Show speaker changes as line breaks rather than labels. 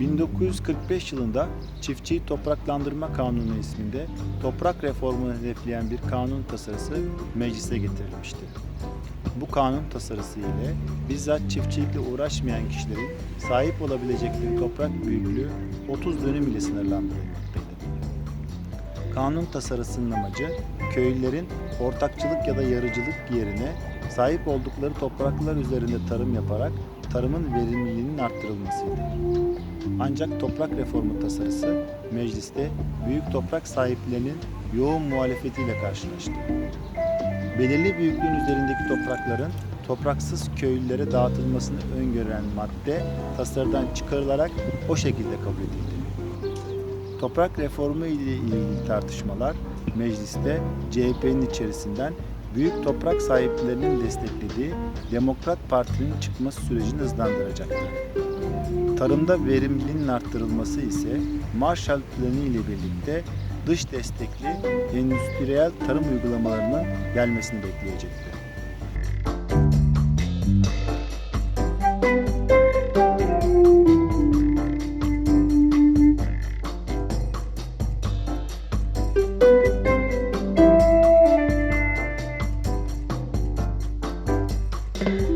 ...1945 yılında Çiftçiyi Topraklandırma Kanunu isminde toprak reformunu hedefleyen bir kanun tasarısı meclise getirilmişti. Bu kanun tasarısı ile bizzat çiftçilikle uğraşmayan kişilerin sahip olabilecekleri toprak büyüklüğü 30 dönüm ile sınırlandırılmaktaydı. Kanun tasarısının amacı köylülerin ortakçılık ya da yarıcılık yerine sahip oldukları topraklar üzerinde tarım yaparak tarımın verimliliğinin arttırılmasıydı. Ancak toprak reformu tasarısı mecliste büyük toprak sahiplerinin yoğun muhalefetiyle karşılaştı. Belirli büyüklüğün üzerindeki toprakların topraksız köylülere dağıtılmasını öngören madde tasarıdan çıkarılarak o şekilde kabul edildi. Toprak reformu ile ilgili tartışmalar mecliste CHP'nin içerisinden büyük toprak sahiplerinin desteklediği Demokrat Parti'nin çıkması sürecini hızlandıracaktı. Tarımda verimliliğin arttırılması ise Marshall Planı ile birlikte dış destekli endüstriyel tarım uygulamalarının gelmesini bekleyecekti. Thank you.